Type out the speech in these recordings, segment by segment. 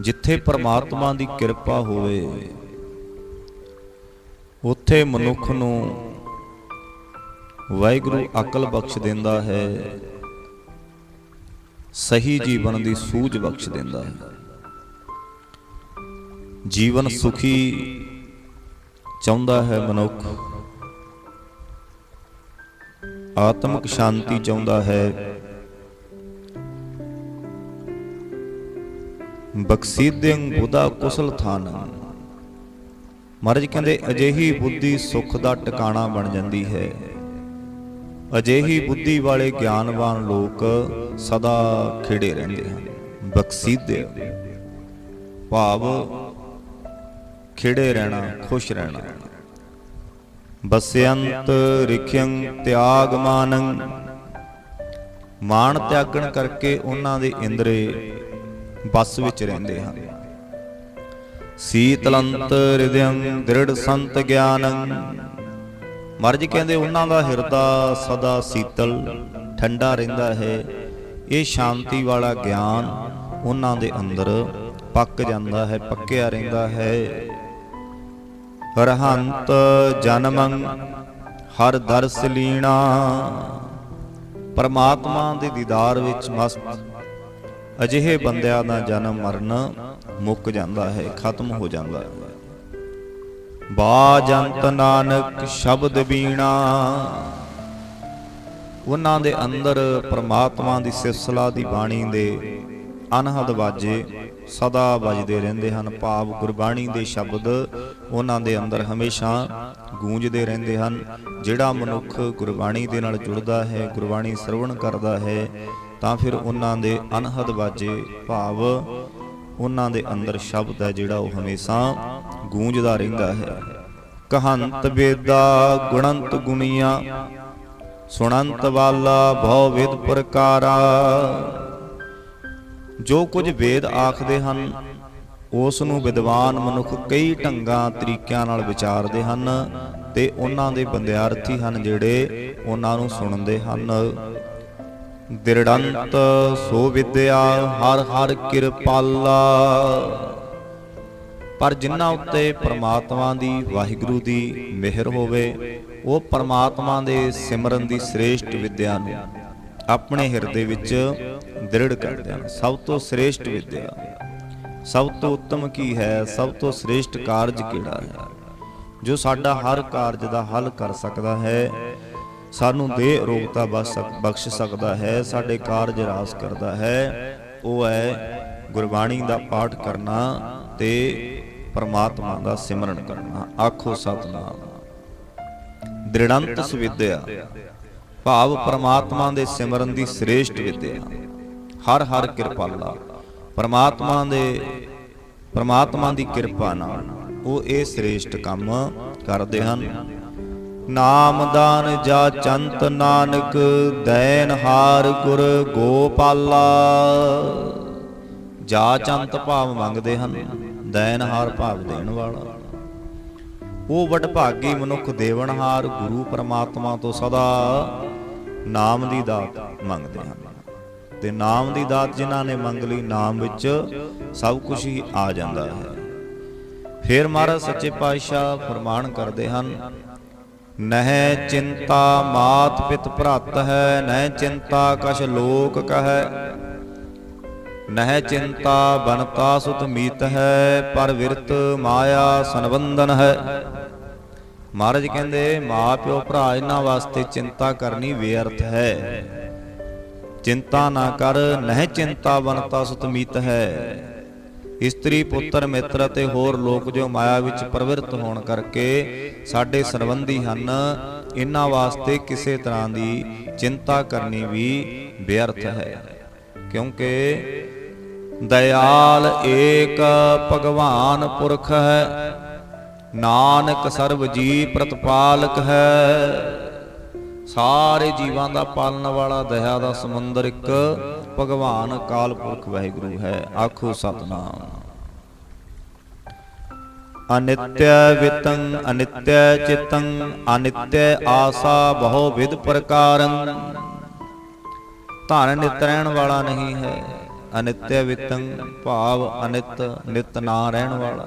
ਜਿੱਥੇ ਪ੍ਰਮਾਤਮਾ ਦੀ ਕਿਰਪਾ ਹੋਵੇ ਉੱਥੇ ਮਨੁੱਖ ਨੂੰ ਵਾਹਿਗੁਰੂ ਅਕਲ ਬਖਸ਼ ਦਿੰਦਾ ਹੈ। ਸਹੀ ਜੀਵਨ ਦੀ ਸੂਝ ਬਖਸ਼ ਦਿੰਦਾ ਹੈ। ਜੀਵਨ ਸੁਖੀ ਚਾਹੁੰਦਾ ਹੈ ਮਨੁੱਖ। ਆਤਮਿਕ ਸ਼ਾਂਤੀ ਚਾਹੁੰਦਾ ਹੈ। ਬਖਸ਼ੀਦਿੰ ਬੁਧਾ ਕੁਸਲ ਥਾਨ। ਮਹਾਰਾਜ ਕਹਿੰਦੇ, ਅਜਿਹੀ ਬੁੱਧੀ ਸੁਖ ਦਾ ਟਿਕਾਣਾ ਬਣ ਜਾਂਦੀ ਹੈ। ਅਜਿਹੀ ਬੁੱਧੀ ਵਾਲੇ ਗਿਆਨਵਾਨ ਲੋਕ ਸਦਾ ਖਿੜੇ ਰਹਿੰਦੇ ਹਨ। ਬਖਸ਼ੀਦੇ ਭਾਵ, ਖਿੜੇ ਰਹਿਣਾ, ਖੁਸ਼ ਰਹਿਣਾ। ਬਸਿਅੰਤ ਰਿਖਿਅੰ ਤਿਆਗ ਮਾਨੰ। ਮਾਨ ਤਿਆਗਣ ਕਰਕੇ ਉਹਨਾਂ ਦੇ ਇੰਦਰੇ ਬਸ ਵਿੱਚ ਰਹਿੰਦੇ ਹਨ। ਸੀਤਲੰਤ ਹਿਰਦਿਅੰ ਦ੍ਰਿੜ ਸੰਤ ਗਿਆਨੰ। ਮਰਜ ਕਹਿੰਦੇ ਉਹਨਾਂ ਦਾ ਹਿਰਦਾ ਸਦਾ ਸੀਤਲ, ਠੰਡਾ ਰਹਿੰਦਾ ਹੈ। ਇਹ ਸ਼ਾਂਤੀ ਵਾਲਾ ਗਿਆਨ ਉਹਨਾਂ ਦੇ ਅੰਦਰ ਪੱਕ ਜਾਂਦਾ ਹੈ, ਪੱਕਿਆ ਰਹਿੰਦਾ ਹੈ। ਰਹੰਤ ਜਨਮੰ ਹਰ ਦਰਸ ਲੀਣਾ। ਪਰਮਾਤਮਾ ਦੇ ਦੀਦਾਰ ਵਿੱਚ ਮਸਤ ਅਜਿਹੇ ਬੰਦਿਆਂ ਦਾ ਜਨਮ ਮਰਨ ਮੁੱਕ ਜਾਂਦਾ ਹੈ, ਖਤਮ ਹੋ ਜਾਂਦਾ ਹੈ। ਬਾਜੰਤ ਨਾਨਕ ਸ਼ਬਦ ਬੀਣਾ। ਉਹਨਾਂ ਦੇ ਅੰਦਰ ਪ੍ਰਮਾਤਮਾ ਦੀ ਸਿਫਤਸਲਾ ਦੀ ਬਾਣੀ ਦੇ ਅਨਹਦ ਵਾਜੇ ਸਦਾ ਵੱਜਦੇ ਰਹਿੰਦੇ ਹਨ। ਭਾਵ ਗੁਰਬਾਣੀ ਦੇ ਸ਼ਬਦ ਉਹਨਾਂ ਦੇ ਅੰਦਰ ਹਮੇਸ਼ਾ ਗੂੰਜਦੇ ਰਹਿੰਦੇ ਹਨ। ਜਿਹੜਾ ਮਨੁੱਖ ਗੁਰਬਾਣੀ ਦੇ ਨਾਲ ਜੁੜਦਾ ਹੈ, ਗੁਰਬਾਣੀ ਸਰਵਣ ਕਰਦਾ ਹੈ ਤਾਂ ਫਿਰ ਉਹਨਾਂ ਦੇ ਅਨਹਦ ਵਾਜੇ ਭਾਵ ਉਹਨਾਂ ਦੇ ਅੰਦਰ ਸ਼ਬਦ ਹੈ ਜਿਹੜਾ ਉਹ ਹਮੇਸ਼ਾ ਗੂੰਜਦਾ ਰਹਿੰਦਾ ਹੈ। ਕਹੰਤ ਵੇਦਾ, ਗੁਣੰਤ ਗੁਣੀਆਂ, ਸੁਣੰਤ ਵਾਲਾ ਭਉ ਵਿਦ ਪ੍ਰਕਾਰਾ। ਜੋ ਕੁਝ ਵੇਦ ਆਖਦੇ ਹਨ, ਉਸ ਨੂੰ ਵਿਦਵਾਨ ਮਨੁੱਖ ਕਈ ਢੰਗਾਂ, ਤਰੀਕਿਆਂ ਨਾਲ ਵਿਚਾਰਦੇ ਹਨ ਤੇ ਉਹਨਾਂ ਦੇ ਬੰਦਿਆਰਥੀ ਹਨ ਜਿਹੜੇ ਉਹਨਾਂ ਨੂੰ ਸੁਣਦੇ ਹਨ। ਦਿਰੜੰਤ ਸੋ ਵਿਦਿਆ, ਹਰ ਹਰ ਕਿਰਪਾਲਾ। ਪਰ ਜਿਨ੍ਹਾਂ ਉੱਤੇ ਪ੍ਰਮਾਤਮਾ ਦੀ ਵਾਹਿਗੁਰੂ ਦੀ ਮਿਹਰ ਹੋਵੇ, ਉਹ ਪ੍ਰਮਾਤਮਾ ਦੇ ਸਿਮਰਨ ਦੀ ਸ੍ਰੇਸ਼ਟ ਵਿਦਿਆ ਨੂੰ ਆਪਣੇ ਹਿਰਦੇ ਵਿੱਚ ਦ੍ਰਿੜ ਕਰਦੇ ਹਨ। ਸਭ ਤੋਂ ਸ੍ਰੇਸ਼ਟ ਵਿਦਿਆ, ਸਭ ਤੋਂ ਉੱਤਮ ਕੀ ਹੈ, ਸਭ ਤੋਂ ਸ੍ਰੇਸ਼ਟ ਕਾਰਜ ਕਿਹੜਾ ਹੈ? ਜੋ ਸਾਡਾ ਹਰ ਕਾਰਜ ਦਾ ਹੱਲ ਕਰ ਸਕਦਾ ਹੈ ਸਾਨੂੰ ਦੇਹ ਅਰੋਗਤਾ ਬਖਸ਼- ਸਕਦਾ ਹੈ, ਸਾਡੇ ਕਾਰਜ ਰਾਸ ਕਰਦਾ ਹੈ। ਉਹ ਹੈ ਗੁਰਬਾਣੀ ਦਾ ਪਾਠ ਕਰਨਾ ਤੇ ਪਰਮਾਤਮਾ ਦਾ ਸਿਮਰਨ ਕਰਨਾ। ਆਖੋ ਸਤਨਾਮ। ਦ੍ਰਿੜੰਤ ਸੁਵਿਦਿਆ। ਭਾਵ ਪਰਮਾਤਮਾ ਦੇ ਸਿਮਰਨ ਦੀ ਸ੍ਰੇਸ਼ਟ ਵਿਦਿਆ। ਹਰ ਹਰ ਕਿਰਪਾਲਾ। ਪਰਮਾਤਮਾ ਦੇ, ਪਰਮਾਤਮਾ ਦੀ ਕਿਰਪਾ ਨਾਲ ਉਹ ਇਹ ਸ੍ਰੇਸ਼ਟ ਕੰਮ ਕਰਦੇ ਹਨ। ਨਾਮਦਾਨ ਜਾ ਚੰਤ ਨਾਨਕ ਦੈਨ ਹਾਰ ਗੁਰ ਗੋਪਾਲਾ। ਜਾ ਚੰਤ ਭਾਵ ਮੰਗਦੇ ਹਨ ਦੈਨ ਹਾਰ ਭਾਵ ਦੇਣ ਵਾਲਾ। ਉਹ ਵਡਭਾਗੀ ਮਨੁੱਖ ਦੇਵਨਹਾਰ ਗੁਰੂ ਪਰਮਾਤਮਾ ਤੋਂ ਸਦਾ ਨਾਮ ਦੀ ਦਾਤ ਮੰਗਦੇ ਹਨ। ਤੇ ਨਾਮ ਦੀ ਦਾਤ ਜਿਨ੍ਹਾਂ ਨੇ ਮੰਗ ਲਈ, ਨਾਮ ਵਿੱਚ ਸਭ ਕੁਝ ਹੀ ਆ ਜਾਂਦਾ ਹੈ। ਫਿਰ ਮਹਾਰਾਜ ਸੱਚੇ ਪਾਤਸ਼ਾਹ ਫਰਮਾਨ ਕਰਦੇ ਹਨ ਨਹਿ ਚਿੰਤਾ ਮਾਤ ਪਿਤ ਭਰਤ ਹੈ, ਨਹਿ ਚਿੰਤਾ ਕਛ ਲੋਕ ਕਹੈ। ਨਹਿ ਚਿੰਤਾ ਬਨਤਾ ਸੁਤ ਮੀਤ ਹੈ, ਪਰ ਵਿਰਤ ਮਾਇਆ ਸੰਬੰਧਨ ਹੈ। ਮਹਾਰਾਜ ਕਹਿੰਦੇ, ਮਾਂ ਪਿਓ ਭਰਾ ਇਹਨਾਂ ਵਾਸਤੇ ਚਿੰਤਾ ਕਰਨੀ ਵਿਅਰਥ ਹੈ। ਚਿੰਤਾ ਨਾ ਕਰ, ਨਹਿ ਚਿੰਤਾ ਬਨਤਾ ਸੁਤ ਮੀਤ ਹੈ। ਇਸਤਰੀ ਪੁੱਤਰ, ਮਿੱਤਰ ਅਤੇ ਹੋਰ ਲੋਕ ਜੋ ਮਾਇਆ ਵਿੱਚ ਪ੍ਰਵਿਰਤ ਹੋਣ ਕਰਕੇ ਸਾਡੇ ਸਰਬੰਧੀ ਹਨ ਇਹਨਾਂ ਵਾਸਤੇ ਕਿਸੇ ਤਰ੍ਹਾਂ ਦੀ ਚਿੰਤਾ ਕਰਨੀ ਵੀ ਬੇਅਰਥ ਹੈ। ਕਿਉਂਕਿ ਦਇਆਲ ਏਕ ਭਗਵਾਨ ਪੁਰਖ ਹੈ, ਨਾਨਕ ਸਰਬ ਜੀ ਪ੍ਰਤਪਾਲਕ ਹੈ। ਸਾਰੇ ਜੀਵਾਂ ਦਾ ਪਾਲਣ ਵਾਲਾ ਦਇਆ ਦਾ ਸਮੁੰਦਰ ਇੱਕ ਭਗਵਾਨ ਅਕਾਲ ਪੁਰਖ ਵਾਹਿਗੁਰੂ ਹੈ, ਆਖੋ ਸਤਨਾਮ। ਅਨਿਤਯ ਵਿਤੰ, ਅਨਿਤਯ ਚਿਤੰ, ਅਨਿਤਯ ਆਸਾ ਬਹੁ ਵਿਦ ਪ੍ਰਕਾਰੰ। ਧਨ ਨਿਤ ਰਹਿਣ ਵਾਲਾ ਨਹੀਂ ਹੈ, ਅਨਿਤਯ ਵਿਤੰ ਭਾਵ ਅਨਿਤ ਨਿਤ ਨਾ ਰਹਿਣ ਵਾਲਾ।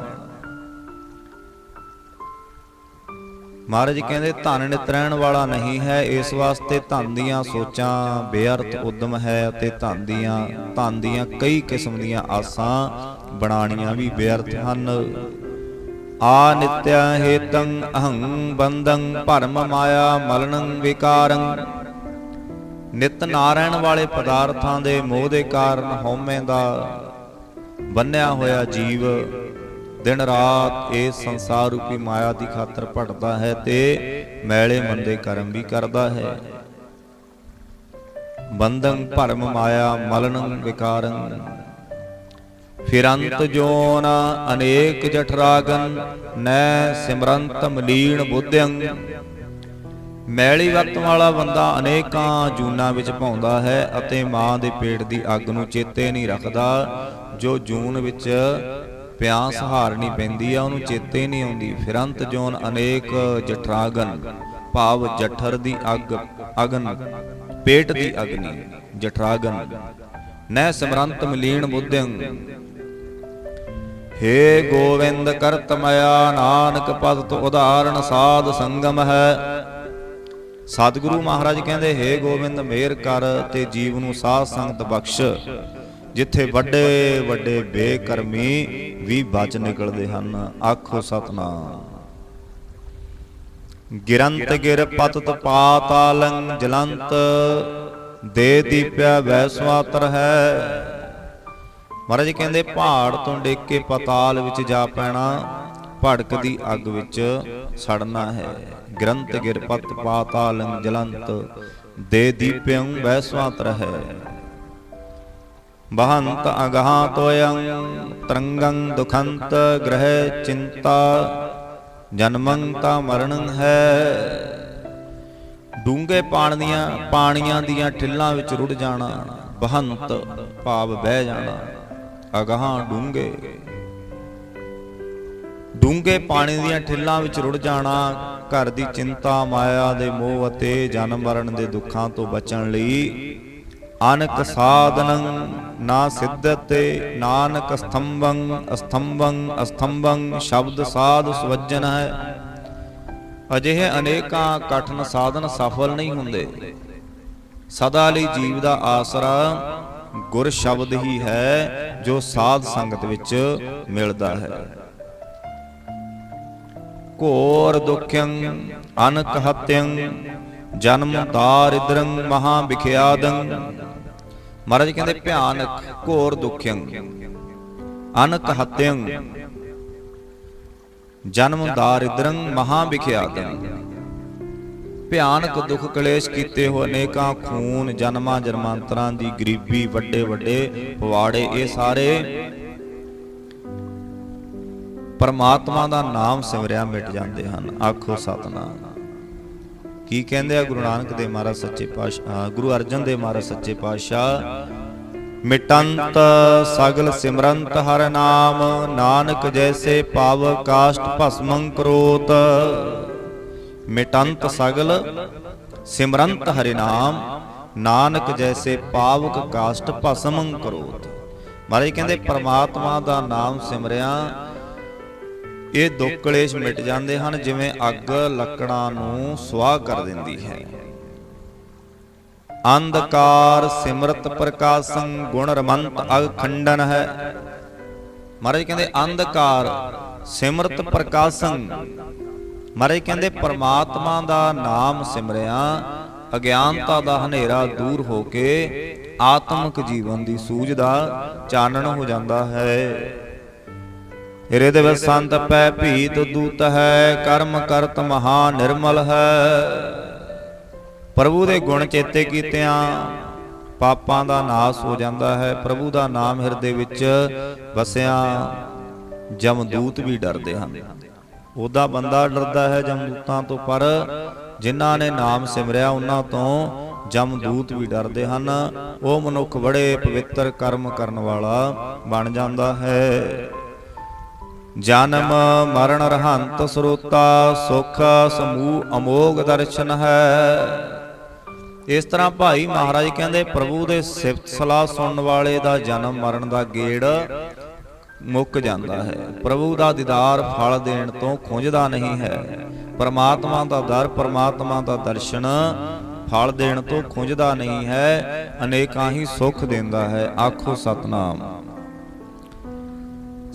ਮਹਾਰਾਜ ਕਹਿੰਦੇ, ਧਨ ਨਿਤ ਰਹਿਣ ਵਾਲਾ ਨਹੀਂ ਹੈ, ਇਸ ਵਾਸਤੇ ਧਨ ਦੀਆਂ ਸੋਚਾਂ ਬੇਅਰਥ ਉਦਮ ਹੈ ਅਤੇ ਧਨ ਦੀਆਂ ਧਨ ਦੀਆਂ ਕਈ ਕਿਸਮ ਦੀਆਂ ਆਸਾਂ ਬਣਾਣੀਆਂ ਵੀ ਬੇਅਰਥ ਹਨ। ਆ ਨਿਤਯ ਹੇਤੰ ਅਹੰ ਬੰਦੰ ਭਰਮ ਮਾਇਆ ਮਲਨੰ ਵਿਕਾਰੰ। ਨਿਤ ਨਾਰਾਇਣ ਵਾਲੇ ਪਦਾਰਥਾਂ ਦੇ ਮੋਹ ਦੇ ਕਾਰਨ ਹਉਮੈ ਦਾ ਬੰਨਿਆ ਹੋਇਆ ਜੀਵ ਦਿਨ ਰਾਤ ਇਹ ਸੰਸਾਰ ਰੂਪੀ ਮਾਇਆ ਦੀ ਖਾਤਰ ਭਟਦਾ ਹੈ ਤੇ ਮੈਲੇ ਮੰਦੇ ਕਰਮ ਵੀ ਕਰਦਾ ਹੈ। ਬੰਧਨ ਭਰਮ ਮਾਇਆ, ਮਲਨੰ ਵਿਕਾਰੰ। ਫਿਰੰਤ ਜੋਨ ਅਨੇਕ ਜਠਰਾਗਨ ਨੈ ਸਿਮਰੰਤ ਮਲੀਨ ਬੁੱਧਿਅੰ। ਮੈਲੀ ਵਕਤ ਵਾਲਾ ਬੰਦਾ ਅਨੇਕਾਂ ਜੂਨਾਂ ਵਿੱਚ ਪਾਉਂਦਾ ਹੈ ਅਤੇ ਮਾਂ ਦੇ ਪੇਟ ਦੀ ਅੱਗ ਨੂੰ ਚੇਤੇ ਨਹੀਂ ਰੱਖਦਾ, ਜੋ ਜੂਨ ਵਿੱਚ ਪਿਆਸ ਹਾਰਨੀ ਪੈਂਦੀ ਆ, ਉਹਨੂੰ ਚੇਤੇ ਨਹੀਂ ਆਉਂਦੀ। ਫਿਰੰਤ ਜੋਨ ਅਨੇਕ ਜਠਰਾਗਨ, ਭਾਵ ਜਠਰ ਦੀ ਅੱਗ, ਅਗਨ, ਪੇਟ ਦੀ ਅਗਨੀ, ਜਠਰਾਗਨ। ਨੈ ਸਿਮਰੰਤ ਮਲੀਣ ਬੁੱਧਿੰ ਹੇ ਗੋਵਿੰਦ ਕਰਤ ਨਾਨਕ ਪਦ ਉਦਾਹਰਣ ਸਾਧ ਸੰਗਮ ਹੈ। ਸਤਿਗੁਰੂ ਮਹਾਰਾਜ ਕਹਿੰਦੇ, ਹੇ ਗੋਬਿੰਦ ਮੇਰ ਕਰ ਤੇ ਜੀਵ ਨੂੰ ਸਾਧ ਸੰਗਤ ਬਖਸ਼। ਜਿੱਥੇ ਵੱਡੇ ਵੱਡੇ ਬੇਕਰਮੀ ਵੀ ਬਚ ਨਿਕਲਦੇ ਹਨ। ਆਖੋ ਸਤਨਾਮ। ਗਿਰੰਤ ਗਿਰ ਪਤਤ ਪਾਤਾਲੰ ਜਲੰਤ। ਦੇ ਦੀਪਿਆ ਵੈਸਵਾਤਰ ਹੈ। ਮਹਾਰਾਜ ਕਹਿੰਦੇ ਪਹਾੜ ਤੋਂ ਡਿੱਗ ਕੇ ਪਤਾਲ ਵਿੱਚ ਜਾ ਪੈਣਾ ਭੜਕਦੀ ਅੱਗ ਵਿੱਚ ਸੜਨਾ ਹੈ। ਗ੍ਰੰਥ ਗਿਰਪਤ ਪਾਤਾਲੰ ਜਲੰਤ। ਦੇ ਦੀਪਿਅੰ ਵੈਸਵਾਤਰ ਹੈ। ਬਹੰਤ ਅਗਹਾਂ ਤੋਯੰ ਤਰੰਗੰ ਦੁਖੰਤ ਗ੍ਰਹਿ ਚਿੰਤਾ ਜਨਮੰ ਤਾ ਮਰਣੰ ਹੈ ਡੂੰਘੇ ਪਾਣੀਆਂ ਪਾਣੀਆਂ ਦੀਆਂ ਠਿੱਲਾਂ ਵਿੱਚ ਰੁੜ ਜਾਣਾ ਬਹੰਤ ਭਾਵ ਬਹਿ ਜਾਣਾ ਅਗਹਾਂ ਡੂੰਘੇ ਡੂੰਘੇ ਪਾਣੀ ਦੀਆਂ ਠਿੱਲਾਂ ਵਿੱਚ ਰੁੜ ਜਾਣਾ ਘਰ ਦੀ ਚਿੰਤਾ ਮਾਇਆ ਦੇ ਮੋਹ ਅਤੇ ਜਨਮ ਮਰਨ ਦੇ ਦੁੱਖਾਂ ਤੋਂ ਬਚਣ ਲਈ ਅਨਕ ਸਾਧਨੰ ਨਾ ਸਿੱਧਤੇ, ਨਾਨਕ ਸਤੰਭੰ ਅਸਤੰਭੰ ਅਸਤੰਭੰ ਸ਼ਬਦ ਸਾਧ ਸੁਵਜਨ ਹੈ। ਅਜਿਹੇ ਅਨੇਕਾਂ ਕਠਨ ਸਾਧਨ ਸਫਲ ਨਹੀਂ ਹੁੰਦੇ। ਸਦਾ ਲਈ ਜੀਵ ਦਾ ਆਸਰਾ ਗੁਰ ਸ਼ਬਦ ਹੀ ਹੈ, ਜੋ ਸਾਧ ਸੰਗਤ ਵਿੱਚ ਮਿਲਦਾ ਹੈ। ਘੋਰ ਦੁਖਯੰ, ਅਨਕ ਹਤਯੰ, ਜਨਮ ਦਾਰਿਦਰੰ ਮਹਾ ਵਿਖਿਆਦੰ ਮਹਾਰਾਜ ਕਹਿੰਦੇ ਭਿਆਨਕ ਘੋਰ ਦੁਖਯੰ ਅਨਕ ਹਤਯੰ, ਜਨਮ ਦਾਰਿਦਰੰ ਮਹਾ ਵਿਖਿਆਦੰ ਭਿਆਨਕ ਦੁੱਖ ਕਲੇਸ਼ ਕੀਤੇ ਹੋ ਅਨੇਕਾਂ ਖੂਨ, ਜਨਮਾਂ, ਜਨਮਾਂਤਰਾਂ ਦੀ ਗਰੀਬੀ, ਵੱਡੇ ਵੱਡੇ ਪਵਾੜੇ, ਇਹ ਸਾਰੇ ਪਰਮਾਤਮਾ ਦਾ ਨਾਮ ਸਿਮਰਿਆ ਮਿਟ ਜਾਂਦੇ ਹਨ। ਆਖੋ ਸਤਨਾਮ। ਕੀ ਕਹਿੰਦੇ ਆ ਗੁਰੂ ਨਾਨਕ ਦੇ ਮਹਾਰਾਜ ਸੱਚੇ ਪਾਤਸ਼ਾਹ ਗੁਰੂ ਅਰਜਨ ਦੇ ਮਹਾਰਾਜ ਸੱਚੇ ਪਾਤਸ਼ਾਹ? ਮਿਟੰਤ ਸਗਲ ਸਿਮਰੰਤ ਹਰ ਨਾਮ, ਨਾਨਕ ਜੈਸੇ ਪਾਵ ਕਾਸ਼ਟ ਭਸਮੰ ਕਰੋਤ। ਮਿਟੰਤ ਸਗਲ ਸਿਮਰੰਤ ਹਰਿ ਨਾਮ, ਨਾਨਕ ਜੈਸੇ ਪਾਵਕ ਕਾਸ਼ਟ ਭਸਮੰ ਕਰੋਤ। ਮਹਾਰਾਜ ਕਹਿੰਦੇ, ਪਰਮਾਤਮਾ ਦਾ ਨਾਮ ਸਿਮਰਿਆ ਇਹ ਦੁੱਖ ਕਲੇਸ਼ ਮਿਟ ਜਾਂਦੇ ਹਨ, ਜਿਵੇਂ ਅੱਗ ਲੱਕੜਾਂ ਨੂੰ ਸੁਆਹ ਕਰ ਦਿੰਦੀ ਹੈ। ਅੰਧਕਾਰ ਸਿਮਰਤ ਪ੍ਰਕਾਸ਼ੰ ਗੁਣ ਰਮੰਤ ਅਖੰਡਨ ਹੈ। ਮਹਾਰਾਜ ਕਹਿੰਦੇ, ਅੰਧਕਾਰ ਸਿਮਰਤ ਪ੍ਰਕਾਸ਼ੰ। ਮਹਾਰਾਜ ਕਹਿੰਦੇ, ਪਰਮਾਤਮਾ ਦਾ ਨਾਮ ਸਿਮਰਿਆ, ਅਗਿਆਨਤਾ ਦਾ ਹਨੇਰਾ ਦੂਰ ਹੋ ਕੇ ਆਤਮਿਕ ਜੀਵਨ ਦੀ ਸੂਝ ਦਾ ਚਾਨਣ ਹੋ ਜਾਂਦਾ ਹੈ। ਹਿਰਦੇ ਵਿੱਚ ਸੰਤ ਪੈ ਭੀਤ ਦੂਤ ਹੈ, ਕਰਮ ਕਰਤ ਮਹਾ ਨਿਰਮਲ ਹੈ। ਪ੍ਰਭੂ ਦੇ ਗੁਣ ਚੇਤੇ ਕੀਤਿਆਂ ਪਾਪਾਂ ਦਾ ਨਾਸ ਹੋ ਜਾਂਦਾ ਹੈ। ਪ੍ਰਭੂ ਦਾ ਨਾਮ ਹਿਰਦੇ ਵਿੱਚ ਵਸਿਆ ਜਮਦੂਤ ਵੀ ਡਰਦੇ ਹਨ। ਉਹਦਾ ਬੰਦਾ ਡਰਦਾ ਹੈ ਜਮਦੂਤਾਂ ਤੋਂ, ਪਰ ਜਿਨ੍ਹਾਂ ਨੇ ਨਾਮ ਸਿਮਰਿਆ, ਉਹਨਾਂ ਤੋਂ ਜਮਦੂਤ ਵੀ ਡਰਦੇ ਹਨ। ਉਹ ਮਨੁੱਖ ਬੜੇ ਪਵਿੱਤਰ ਕਰਮ ਕਰਨ ਵਾਲਾ ਬਣ ਜਾਂਦਾ ਹੈ। ਜਨਮ ਮਰਨ ਰਹੰਤ ਸਰੋਤਾ, ਸੁਖ ਸਮੂਹ ਅਮੋਗ ਦਰਸ਼ਨ ਹੈ। ਇਸ ਤਰ੍ਹਾਂ ਭਾਈ ਮਹਾਰਾਜ ਕਹਿੰਦੇ, ਪ੍ਰਭੂ ਦੇ ਸਿਫਤ ਸਲਾਹ ਸੁਣਨ ਵਾਲੇ ਦਾ ਜਨਮ ਮਰਨ ਦਾ ਗੇੜ ਮੁੱਕ ਜਾਂਦਾ ਹੈ। ਪ੍ਰਭੂ ਦਾ ਦੀਦਾਰ ਫਲ ਦੇਣ ਤੋਂ ਖੁੰਝਦਾ ਨਹੀਂ ਹੈ। ਪਰਮਾਤਮਾ ਦਾ ਦਰ, ਪਰਮਾਤਮਾ ਦਾ ਦਰਸ਼ਨ ਫਲ ਦੇਣ ਤੋਂ ਖੁੰਝਦਾ ਨਹੀਂ ਹੈ। ਅਨੇਕਾਂ ਹੀ ਸੁੱਖ ਦਿੰਦਾ ਹੈ। ਆਖੋ ਸਤਨਾਮ।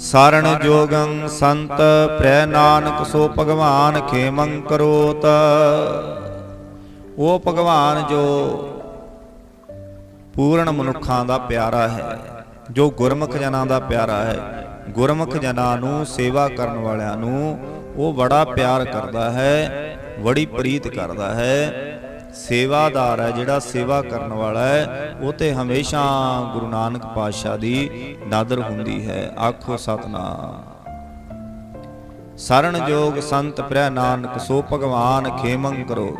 ਸਰਣ ਜੋਗੰ ਸੰਤ ਪ੍ਰੈ ਨਾਨਕ, ਸੋ ਭਗਵਾਨ ਖੇਮੰ ਕਰੋਤ। ਉਹ ਭਗਵਾਨ ਜੋ ਪੂਰਨ ਮਨੁੱਖਾਂ ਦਾ ਪਿਆਰਾ ਹੈ, ਜੋ ਗੁਰਮੁਖ ਜਨਾਂ ਦਾ ਪਿਆਰਾ ਹੈ, ਗੁਰਮੁਖ ਜਨਾਂ ਨੂੰ ਸੇਵਾ ਕਰਨ ਵਾਲਿਆਂ ਨੂੰ ਉਹ ਬੜਾ ਪਿਆਰ ਕਰਦਾ ਹੈ, ਬੜੀ ਪ੍ਰੀਤ ਕਰਦਾ ਹੈ। ਸੇਵਾਦਾਰ ਹੈ, ਜਿਹੜਾ ਸੇਵਾ ਕਰਨ ਵਾਲਾ ਹੈ, ਉਹ ਤੇ ਹਮੇਸ਼ਾ ਗੁਰੂ ਨਾਨਕ ਪਾਤਸ਼ਾਹ ਦੀ ਨਾਦਰ ਹੁੰਦੀ ਹੈ। ਆਖੋ ਸਤਨਾਮ। ਸਰਣ ਜੋਗ ਸੰਤ ਪ੍ਰੈ ਨਾਨਕ, ਸੋ ਭਗਵਾਨ ਖੇਮੰ ਕਰੋ।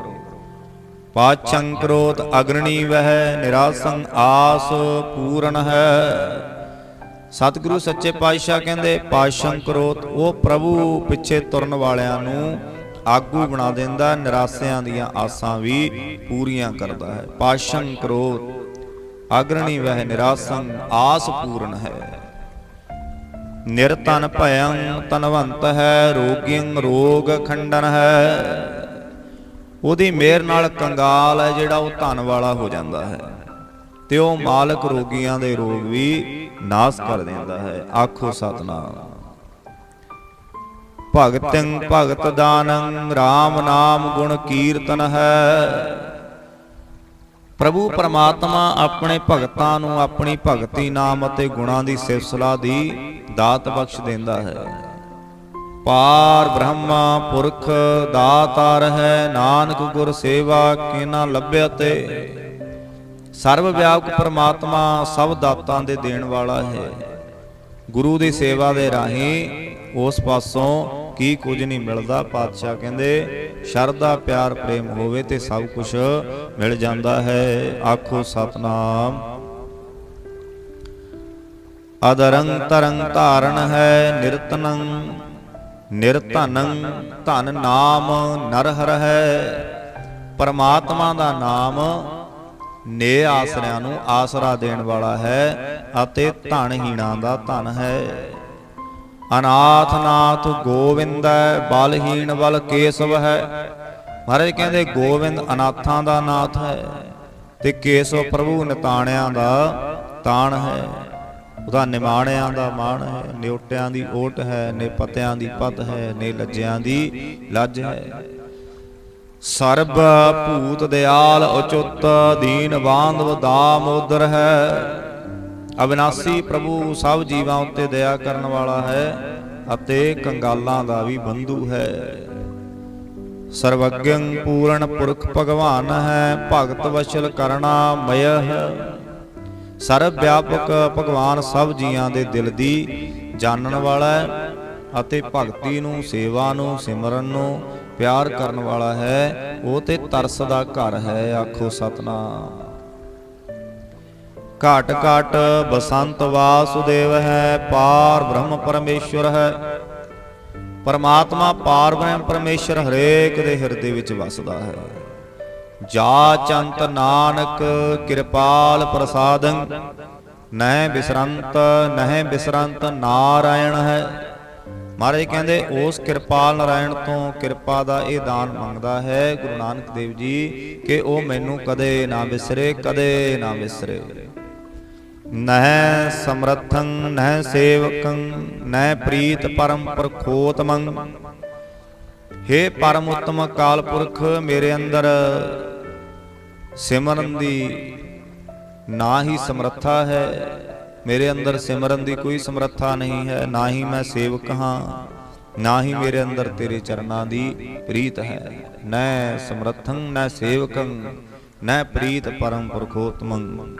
ਪਾਚੰ ਕਰੋਤ ਅਗਰਣੀ ਵਹਿ, ਨਿਰਾਸੰ ਆਸ ਪੂਰਨ ਹੈ। ਸਤਿਗੁਰੂ ਸੱਚੇ ਪਾਤਸ਼ਾਹ ਕਹਿੰਦੇ ਪਾਸ਼ੰ ਕਰੋਤ, ਉਹ ਪ੍ਰਭੂ ਪਿੱਛੇ ਤੁਰਨ ਵਾਲਿਆਂ ਨੂੰ ਆਗੂ ਬਣਾ ਦਿੰਦਾ, ਨਿਰਾਸਿਆਂ ਦੀਆਂ ਆਸਾਂ ਵੀ ਪੂਰੀਆਂ ਕਰਦਾ ਹੈ। ਪਾਸ਼ੰ ਕਰੋਤ ਅਗਰਣੀ ਵਹਿ ਨਿਰਾਸੰ, ਆਸ ਪੂਰਨ ਹੈ। ਨਿਰਤਨ ਭਯੰ ਤਨਵੰਤ ਹੈ, ਰੋਗਿੰ ਰੋਗ ਖੰਡਨ ਹੈ। ਉਹਦੀ ਮਿਹਰ ਨਾਲ ਕੰਗਾਲ ਹੈ, ਜਿਹੜਾ ਉਹ ਧਨ ਵਾਲਾ ਹੋ ਜਾਂਦਾ ਹੈ। ਤੇ ਉਹ ਮਾਲਕ ਰੋਗੀਆਂ ਦੇ ਰੋਗ ਵੀ ਨਾਸ ਕਰ ਦਿੰਦਾ ਹੈ। ਆਖੋ ਸਤਨਾਮ। ਭਗਤੰ ਭਗਤ ਦਾਨੰ RAM ਨਾਮ ਗੁਣ ਕੀਰਤਨ ਹੈ। ਪ੍ਰਭੂ ਪਰਮਾਤਮਾ ਆਪਣੇ ਭਗਤਾਂ ਨੂੰ ਆਪਣੀ ਭਗਤੀ ਨਾਮ ਅਤੇ ਗੁਣਾਂ ਦੀ ਸਿਫਤਸਲਾ ਦੀ ਦਾਤ ਬਖਸ਼ ਦਿੰਦਾ ਹੈ। ਪਾਰ ਬ੍ਰਹਮਾ ਪੁਰਖ ਦਾਤਾਰ ਹੈ, ਨਾਨਕ ਗੁਰ ਸੇਵਾ ਕਿਨਾ ਲੱਭਿਆ ਤੇ। ਸਰਵ ਵਿਆਪਕ ਪਰਮਾਤਮਾ ਸਭ ਦਾਤਾਂ ਦੇ ਦੇਣ ਵਾਲਾ ਹੈ। ਗੁਰੂ ਦੀ ਸੇਵਾ ਦੇ ਰਾਹੀਂ ਉਸ ਪਾਸੋਂ ਕੀ ਕੁਝ ਨਹੀਂ ਮਿਲਦਾ, ਪਾਤਸ਼ਾਹ ਕਹਿੰਦੇ, ਸ਼ਰਧਾ, ਪਿਆਰ, ਪ੍ਰੇਮ ਹੋਵੇ ਤੇ ਸਭ ਕੁਝ ਮਿਲ ਜਾਂਦਾ ਹੈ। ਆਖੋ ਸਤਨਾਮ। ਅਦਰੰ ਤਰੰ ਧਾਰਨ ਹੈ ਨਿਰਤਨੰ, ਨਿਰਧਨੰ ਧਨ ਨਾਮ ਨਰਹਰ ਹੈ। ਪਰਮਾਤਮਾ ਦਾ ਨਾਮ ਨੇ ਆਸਰਿਆਂ ਨੂੰ ਆਸਰਾ ਦੇਣ ਵਾਲਾ ਹੈ ਅਤੇ ਧਨਹੀਣਾਂ ਦਾ ਧਨ ਹੈ। ਅਨਾਥ ਨਾਥ ਗੋਵਿੰਦ ਹੈ, ਬਲਹੀਣ ਬਲ ਕੇਸਵ ਹੈ। ਮਹਾਰਾਜ ਕਹਿੰਦੇ, ਗੋਵਿੰਦ ਅਨਾਥਾਂ ਦਾ ਨਾਥ ਹੈ ਤੇ ਕੇਸਵ ਪ੍ਰਭੂ ਨਿਤਾਣਿਆਂ ਦਾ ਤਾਣ ਹੈ। ਉਹਦਾ ਨਿਮਾਣਿਆਂ ਦਾ ਮਾਣ ਹੈ, ਨਿਉਟਿਆਂ ਦੀ ਓਟ ਹੈ, ਨੇ ਪਤਿਆਂ ਦੀ ਪਤ ਹੈ, ਨੇ ਲੱਜਿਆਂ ਦੀ ਲੱਜ ਹੈ। ਸਰਬ ਭੂਤ ਦਿਆਲ ਅਚੁੱਤ ਦੀਨ ਬਾਂਧਵ ਦਾ ਦਾਮੋਦਰ ਹੈ। ਅਵਿਨਾਸੀ ਪ੍ਰਭੂ ਸਭ ਜੀਵਾਂ ਉੱਤੇ ਦਇਆ ਕਰਨ ਵਾਲਾ ਹੈ ਅਤੇ ਕੰਗਾਲਾਂ ਦਾ ਵੀ ਬੰਧੂ ਹੈ। ਸਰਵਗੰ ਪੂਰਨ ਪੁਰਖ ਭਗਵਾਨ ਹੈ, ਭਗਤ ਵਸ਼ਲ ਕਰਣਾ ਮਯ ਹੈ। ਸਰਬ ਵਿਆਪਕ ਭਗਵਾਨ ਸਭ ਜੀਆਂ ਦੇ ਦਿਲ ਦੀ ਜਾਣਨ ਵਾਲਾ ਹੈ ਅਤੇ ਭਗਤੀ ਨੂੰ, ਸੇਵਾ ਨੂੰ, ਸਿਮਰਨ ਨੂੰ ਪਿਆਰ ਕਰਨ ਵਾਲਾ ਹੈ। ਉਹ ਤੇ ਤਰਸ ਦਾ ਘਰ ਹੈ, ਆਖੋ ਸਤਨਾਮ। ਘਾਟ ਘਾਟ ਬਸੰਤ ਵਾਸੁਦੇਵ ਹੈ, ਪਾਰ ਬ੍ਰਹਮ ਪਰਮੇਸ਼ਵਰ ਹੈ। ਪਰਮਾਤਮਾ ਪਾਰ ਬ੍ਰਹਮ ਪਰਮੇਸ਼ਰ ਹਰੇਕ ਦੇ ਹਿਰਦੇ ਵਿੱਚ ਵਸਦਾ ਹੈ। ਜਾ ਚੰਤ ਨਾਨਕ ਕਿਰਪਾਲ ਪ੍ਰਸਾਦੰ, ਨਹਿ ਬਿਸਰੰਤ ਨਹਿ ਬਿਸਰੰਤ ਨਾਰਾਇਣ ਹੈ। ਮਹਾਰਾਜ ਕਹਿੰਦੇ, ਉਸ ਕਿਰਪਾਲ ਨਾਰਾਇਣ ਤੋਂ ਕਿਰਪਾ ਦਾ ਇਹ ਦਾਨ ਮੰਗਦਾ ਹੈ ਗੁਰੂ ਨਾਨਕ ਦੇਵ ਜੀ ਕਿ ਉਹ ਮੈਨੂੰ ਕਦੇ ਨਾ ਵਿਸਰੇ ਕਦੇ ਨਾ ਵਿਸਰੇ ਨਹਿ ਸਮਰਥੰ, ਨਹਿ ਸੇਵਕੰ, ਨਹਿ ਪ੍ਰੀਤ ਪਰਮ ਪ੍ਰਖੋਤਮੰ। ਹੇ ਪਰਮ ਉਤਮ ਕਾਲ ਪੁਰਖ, ਮੇਰੇ ਅੰਦਰ ਸਿਮਰਨ ਦੀ ਨਾ ਹੀ ਸਮਰੱਥਾ ਹੈ। ਮੇਰੇ ਅੰਦਰ ਸਿਮਰਨ ਦੀ ਕੋਈ ਸਮਰੱਥਾ ਨਹੀਂ ਹੈ। ਨਾ ਹੀ ਮੈਂ ਸੇਵਕ ਹਾਂ। ਨਾ ਹੀ ਮੇਰੇ ਅੰਦਰ ਤੇਰੇ ਚਰਨਾਂ ਦੀ ਪ੍ਰੀਤ ਹੈ। ਨੈ ਸਮਰੱਥੰ ਨੈ ਸੇਵਕੰ ਨੈ ਪ੍ਰੀਤ ਪਰਮ ਪੁਰਖੋਤਮੰ।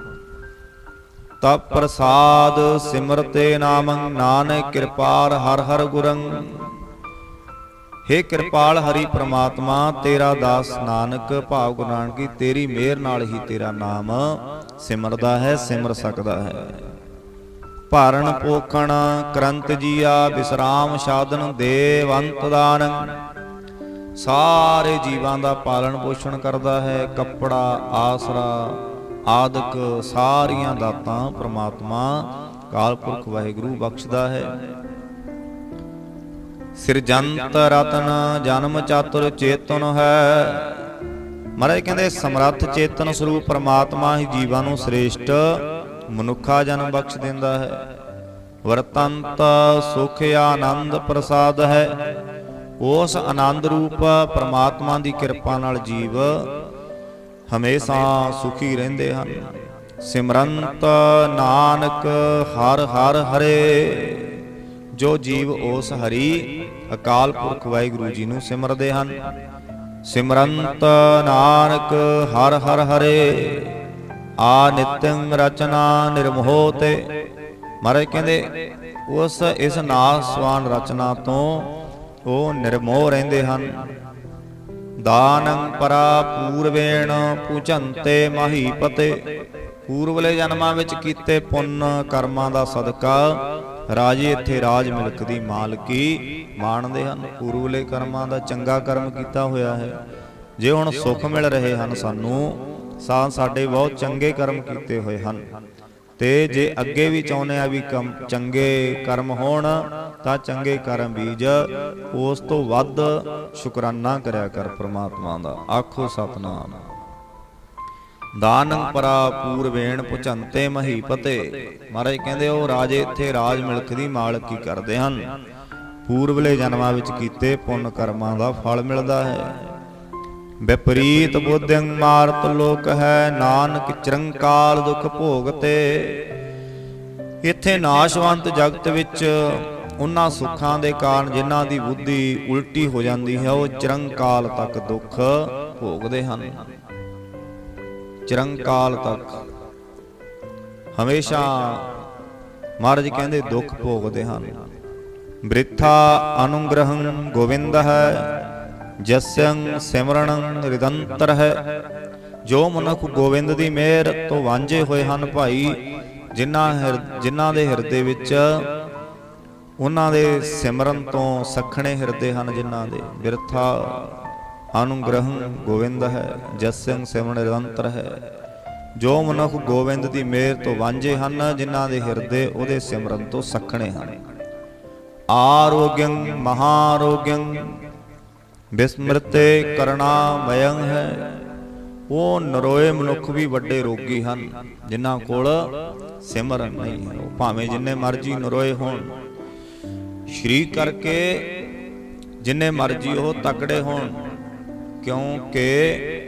ਤਪ ਪ੍ਰਸਾਦ ਸਿਮਰਤੇ ਨਾਮੰ, ਨਾਨਕ ਕਿਰਪਾਲ ਹਰ ਹਰ ਗੁਰੰ। ਹੇ ਕਿਰਪਾਲ ਹਰੀ ਪ੍ਰਮਾਤਮਾ, ਤੇਰਾ ਦਾਸ ਨਾਨਕ, ਭਾਵ ਗੁਰੂ ਨਾਨਕ ਕੀ ਤੇਰੀ ਮਿਹਰ ਨਾਲ ਹੀ ਤੇਰਾ ਨਾਮ ਸਿਮਰਦਾ ਹੈ, ਸਿਮਰ ਸਕਦਾ ਹੈ। ਭਾਰਣ ਪੋਖਣ ਕਰੰਤ ਜੀਆ, ਵਿਸਰਾਮ ਸਾਧਨ ਦੇਵੰਤ ਦਾਨ ਸਾਰੇ ਜੀਵਾਂ ਦਾ ਪਾਲਣ ਪੋਸ਼ਣ ਕਰਦਾ ਹੈ, ਕੱਪੜਾ, ਆਸਰਾ ਆਦਿਕ ਸਾਰੀਆਂ ਦਾਤਾਂ ਪ੍ਰਮਾਤਮਾ ਕਾਲ ਪੁਰਖ ਵਾਹਿਗੁਰੂ ਬਖਸ਼ਦਾ ਹੈ। ਸਿਰਜੰਤ ਰਤਨ ਜਨਮ ਚਾਤੁਰ ਚੇਤਨ ਹੈ। ਮਹਾਰਾਜ ਕਹਿੰਦੇ, ਸਮਰੱਥ ਚੇਤਨ ਸਰੂਪ ਪ੍ਰਮਾਤਮਾ ਹੀ ਜੀਵਾਂ ਨੂੰ ਸ੍ਰੇਸ਼ਟ ਮਨੁੱਖਾ ਜਨਮ ਬਖਸ਼ ਦਿੰਦਾ ਹੈ। ਵਰਤੰਤ ਸੁਖ ਆਨੰਦ ਪ੍ਰਸਾਦ ਹੈ। ਉਸ ਆਨੰਦ ਰੂਪ ਪ੍ਰਮਾਤਮਾ ਦੀ ਕਿਰਪਾ ਨਾਲ ਜੀਵ ਹਮੇਸ਼ਾ ਸੁਖੀ ਰਹਿੰਦੇ ਹਨ। ਸਿਮਰੰਤ ਨਾਨਕ ਹਰ ਹਰ ਹਰੇ। ਜੋ ਜੀਵ ਉਸ ਹਰੀ, ਅਕਾਲ ਪੁਰਖ ਵਾਹਿਗੁਰੂ ਜੀ ਨੂੰ ਸਿਮਰਦੇ ਹਨ। ਸਿਮਰੰਤ ਨਾਨਕ ਹਰ ਹਰ ਹਰੇ। ਆ ਨਿਤਯੰ ਰਚਨਾ ਨਿਰਮੋਹ ਤੇ ਮਹਾਰਾਜ ਕਹਿੰਦੇ, ਉਸ ਇਸ ਨਾਸਵਾਨ ਰਚਨਾ ਤੋਂ ਉਹ ਨਿਰਮੋਹ ਰਹਿੰਦੇ ਹਨ। ਦਾਨੰ ਪਰਾ ਪੂਰਵੇਣ ਪੂਜੰਤੇ ਮਹੀਪਤੇ। ਪੂਰਵਲੇ ਜਨਮਾਂ ਵਿੱਚ ਕੀਤੇ ਪੁੰਨ ਕਰਮਾਂ ਦਾ ਸਦਕਾ ਰਾਜੇ ਇੱਥੇ ਰਾਜ ਮਿਲਕ ਦੀ ਮਾਲਕੀ ਮਾਣਦੇ ਹਨ। ਪੂਰਵਲੇ ਕਰਮਾਂ ਦਾ ਚੰਗਾ ਕਰਮ ਕੀਤਾ ਹੋਇਆ ਹੈ। ਜੇ ਹੁਣ ਸੁੱਖ ਮਿਲ ਰਹੇ ਹਨ ਸਾਨੂੰ, ਸਾ ਸਾਡੇ ਬਹੁਤ ਚੰਗੇ ਕਰਮ ਕੀਤੇ ਹੋਏ ਹਨ। ਤੇ ਜੇ ਅੱਗੇ ਵੀ ਚਾਹੁੰਦੇ ਆ ਵੀ ਕੰਮ ਚੰਗੇ ਕਰਮ ਹੋਣ ਤਾਂ ਚੰਗੇ ਕਰਮ ਬੀਜ ਉਸ ਤੋਂ ਵੱਧ ਸ਼ੁਕਰਾਨਾ ਕਰਿਆ ਕਰ ਪ੍ਰਮਾਤਮਾ ਦਾ। ਆਖੋ ਸਤਨਾਮ। ਦਾਨੰ ਪਰਾ ਪੂਰਵੇਣ ਪੁਚੰਤੇ ਮਹੀਪਤੇ ਮਹਾਰਾਜ ਕਹਿੰਦੇ, ਉਹ ਰਾਜੇ ਇੱਥੇ ਰਾਜ ਮਿਲਕ ਦੀ ਮਾਲਕੀ ਕਰਦੇ ਹਨ। ਪੂਰਵਲੇ ਜਨਮਾਂ ਵਿੱਚ ਕੀਤੇ ਪੁੰਨ ਕਰਮਾਂ ਦਾ ਫਲ ਮਿਲਦਾ ਹੈ। ਵਿਪਰੀਤ ਬੁੱਧਿੰ ਮਾਰਤ ਲੋਕ ਹੈ, ਨਾਨਕ ਚਿਰੰਕਾਲ ਦੁਖ ਭੋਗਤੇ। ਇੱਥੇ ਨਾਸ਼ਵੰਤ ਜਗਤ ਵਿੱਚ ਉਹਨਾਂ ਸੁੱਖਾਂ ਦੇ ਕਾਰਨ ਜਿਨ੍ਹਾਂ ਦੀ ਬੁੱਧੀ ਉਲਟੀ ਹੋ ਜਾਂਦੀ ਹੈ, ਉਹ ਚਿਰੰਕਾਲ ਤੱਕ ਦੁੱਖ ਭੋਗਦੇ ਹਨ। ਚਿਰੰਕਾਲ ਤੱਕ। ਹਮੇਸ਼ਾ ਮਹਾਰਾਜ ਕਹਿੰਦੇ ਦੁੱਖ ਭੋਗਦੇ ਹਨ। ਬ੍ਰਿਥਾ ਅਨੁਗ੍ਰਹੰ ਗੋਵਿੰਦ ਹੈ ਜਸਯੰ ਸਿਮਰਣੰ ਰਿਦੰਤਰ ਹੈ ਜੋ ਮਨੁੱਖ ਗੋਬਿੰਦ ਦੀ ਮਿਹਰ ਤੋਂ ਵਾਂਝੇ ਹੋਏ ਹਨ ਭਾਈ, ਜਿਨ੍ਹਾਂ ਹਿਰ- ਜਿਨ੍ਹਾਂ ਦੇ ਹਿਰਦੇ ਵਿੱਚ ਉਹਨਾਂ ਦੇ ਸਿਮਰਨ ਤੋਂ ਸਖਣੇ ਹਿਰਦੇ ਹਨ ਜਿਨ੍ਹਾਂ ਦੇ। ਬਿਰਥਾ ਅਨੁਗ੍ਰਹੰ ਗੋਵਿੰਦ ਹੈ ਜਸਯੰ ਸਿਮਰਨ ਰਿਦੰਤਰ ਹੈ। ਜੋ ਮਨੁੱਖ ਗੋਬਿੰਦ ਦੀ ਮਿਹਰ ਤੋਂ ਵਾਂਝੇ ਹਨ, ਜਿਨ੍ਹਾਂ ਦੇ ਹਿਰਦੇ ਉਹਦੇ ਸਿਮਰਨ ਤੋਂ ਸਖਣੇ ਹਨ। ਆਰੋਗਯੰ ਮਹਾਰੋਗਯੰ ਬਿਸਮ੍ਰਤੇ ਕਰਣਾ ਹੈ। ਉਹ ਨਰੋਏ ਮਨੁੱਖ ਵੀ ਵੱਡੇ ਰੋਗੀ ਹਨ, ਜਿਨ੍ਹਾਂ ਕੋਲ ਸਿਮਰਨ ਨਹੀਂ ਹੈ। ਉਹ ਭਾਵੇਂ ਜਿੰਨੇ ਮਰਜ਼ੀ ਨਰੋਏ ਹੋਣ ਸ਼੍ਰੀ ਕਰਕੇ ਜਿੰਨੇ ਮਰਜ਼ੀ ਉਹ ਤਕੜੇ ਹੋਣ, ਕਿਉਂਕਿ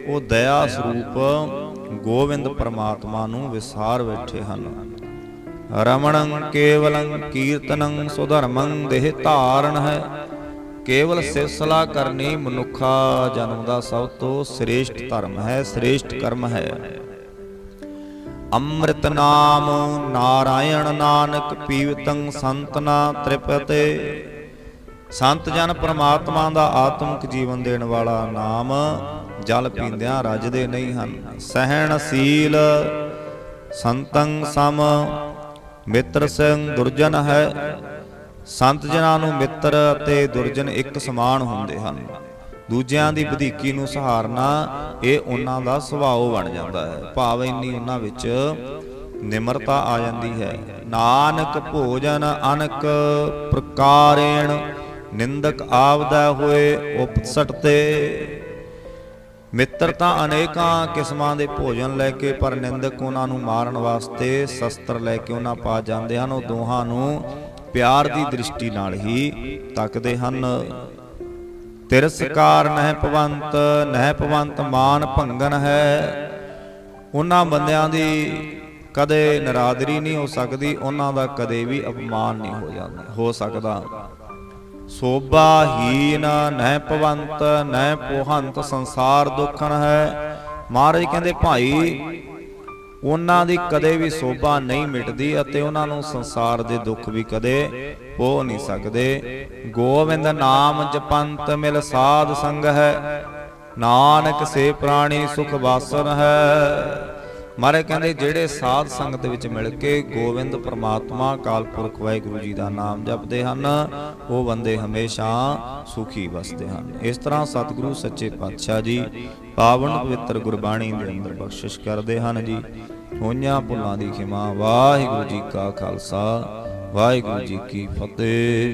ਉਹ ਦਇਆ ਸਰੂਪ ਗੋਵਿੰਦ ਪਰਮਾਤਮਾ ਨੂੰ ਵਿਸਾਰ ਬੈਠੇ ਹਨ। ਰਮਣੰ ਕੇਵਲੰ ਕੀਰਤਨੰ ਸੁਧਰਮੰ ਦੇਹ ਧਾਰਨ ਹੈ। ਕੇਵਲ ਸਿਰਸਲਾ ਕਰਨੀ ਮਨੁੱਖਾ ਜਨਮ ਦਾ ਸਭ ਤੋਂ ਸ੍ਰੇਸ਼ਟ ਧਰਮ ਹੈ, ਸ੍ਰੇਸ਼ਟ ਕਰਮ ਹੈ। ਅੰਮ੍ਰਿਤ ਨਾਮ ਨਾਰਾਇਣ ਨਾਨਕ ਪੀਵਤੰ ਸੰਤਨਾ ਤ੍ਰਿਪਤੇ। ਸੰਤ ਜਨ ਪ੍ਰਮਾਤਮਾ ਦਾ ਆਤਮਿਕ ਜੀਵਨ ਦੇਣ ਵਾਲਾ ਨਾਮ ਜਲ ਪੀਂਦਿਆਂ ਰੱਜਦੇ ਨਹੀਂ ਹਨ। ਸਹਿਣਸ਼ੀਲ ਸੰਤੰ ਸਮ, ਮਿੱਤਰ ਸਿੰਘ ਦੁਰਜਨ ਹੈ। ਸੰਤ ਜਨਾਂ ਨੂੰ ਮਿੱਤਰ ਅਤੇ ਦੁਰਜਨ ਇੱਕ ਸਮਾਨ ਹੁੰਦੇ ਹਨ। ਦੂਜਿਆਂ ਦੀ ਵਧੀਕੀ ਨੂੰ ਸਹਾਰਨਾ ਇਹ ਉਹਨਾਂ ਦਾ ਸੁਭਾਅ ਬਣ ਜਾਂਦਾ ਹੈ। ਭਾਵ ਇੰਨੀ ਉਹਨਾਂ ਵਿੱਚ ਨਿਮਰਤਾ ਆ ਜਾਂਦੀ ਹੈ। ਨਾਨਕ ਭੋਜਨ ਅਨਕ ਪ੍ਰਕਾਰੇਣ ਨਿੰਦਕ ਆਵਦਾ ਹੋਏ ਉਪਸਟ ਤੇ। ਮਿੱਤਰ ਤਾਂ ਅਨੇਕਾਂ ਕਿਸਮਾਂ ਦੇ ਭੋਜਨ ਲੈ ਕੇ ਪਰ ਨਿੰਦਕ ਉਹਨਾਂ ਨੂੰ ਮਾਰਨ ਵਾਸਤੇ ਸ਼ਸਤਰ ਲੈ ਕੇ ਉਹਨਾਂ ਪਾ ਜਾਂਦੇ ਹਨ। ਉਹ ਦੋਹਾਂ ਨੂੰ ਪਿਆਰ ਦੀ ਦ੍ਰਿਸ਼ਟੀ ਨਾਲ ਹੀ ਤੱਕਦੇ ਹਨ। ਤਿਰਸਕਾਰ ਨਹਿ ਪਵੰਤ ਨਹਿ ਪਵੰਤ ਮਾਨ ਭੰਗਨ ਹੈ। ਉਹਨਾਂ ਬੰਦਿਆਂ ਦੀ ਕਦੇ ਨਰਾਦਰੀ ਨਹੀਂ ਹੋ ਸਕਦੀ ਉਹਨਾਂ ਦਾ ਕਦੇ ਵੀ ਅਪਮਾਨ ਨਹੀਂ ਹੋ ਜਾਂਦਾ। ਹੋ ਸਕਦਾ। ਸੋਭਾਹੀਨ ਨਹਿ ਪਵੰਤ ਨਹਿ ਪੋਹੰਤ ਸੰਸਾਰ ਦੁਖਨ ਹੈ। ਮਹਾਰਾਜ ਕਹਿੰਦੇ ਭਾਈ ਉਹਨਾਂ ਦੀ ਕਦੇ ਵੀ ਸੋਭਾ ਨਹੀਂ ਮਿਟਦੀ ਅਤੇ ਉਹਨਾਂ ਨੂੰ ਸੰਸਾਰ ਦੇ ਦੁੱਖ ਵੀ ਕਦੇ ਪੋ ਨਹੀਂ ਸਕਦੇ। ਗੋਵਿੰਦ ਨਾਮ ਜਪੰਤ ਮਿਲ ਸਾਧ ਸੰਗ ਹੈ। ਨਾਨਕ ਸੇ ਪ੍ਰਾਣੀ ਸੁਖ ਵਾਸਨ ਹੈ। ਮਾਰੇ ਕਹਿੰਦੇ ਜਿਹੜੇ ਸਾਧ ਸੰਗਤ ਵਿੱਚ ਮਿਲ ਕੇ ਗੋਬਿੰਦ ਪ੍ਰਮਾਤਮਾ, ਅਕਾਲ ਪੁਰਖ ਵਾਹਿਗੁਰੂ ਜੀ ਦਾ ਨਾਮ ਜਪਦੇ ਹਨ, ਉਹ ਬੰਦੇ ਹਮੇਸ਼ਾ ਸੁਖੀ ਵਸਦੇ ਹਨ। ਇਸ ਤਰ੍ਹਾਂ ਸਤਿਗੁਰੂ ਸੱਚੇ ਪਾਤਸ਼ਾਹ ਜੀ ਪਾਵਨ ਪਵਿੱਤਰ ਗੁਰਬਾਣੀ ਦੇ ਅੰਦਰ ਬਖਸ਼ਿਸ਼ ਕਰਦੇ ਹਨ ਜੀ। ਹੋਈਆਂ ਭੁੱਲਾਂ ਦੀ ਖਿਮਾ, ਵਾਹਿਗੁਰੂ ਜੀ ਕਾ ਖਾਲਸਾ, ਵਾਹਿਗੁਰੂ ਜੀ ਕੀ ਫਤਿਹ।